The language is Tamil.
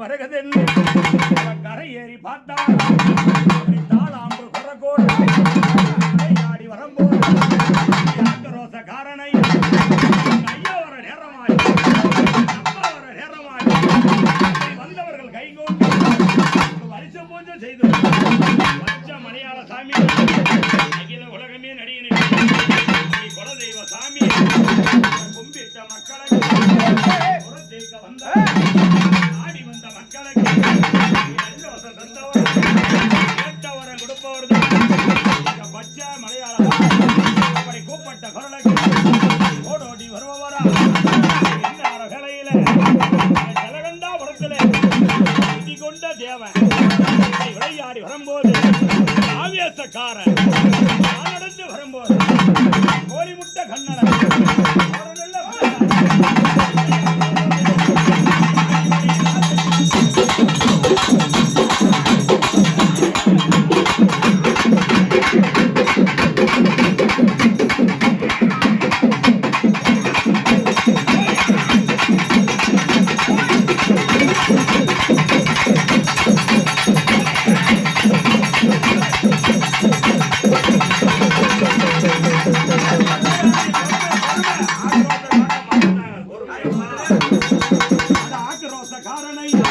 வருகதென்று கரை ஏறி பார்த்தா தாளாம்பு குறக்கோடு ஆடி வரும்போது ஆக்ரோச காரனை. ஐயா வர நேரமாய். அப்பா வர நேரமாய். வந்தவர்கள் கைகோண்டு வருஷ பூஜை செய்து. மலையாள சாமி. அகில உலகமே குலதெய்வ சாமி. கும்பிட்ட புறத்தேக்க வந்த விளையாடி வரும்போது ஆவேசக்காரன். நடந்து வரும்போது கோழி முட்டை கண்ணன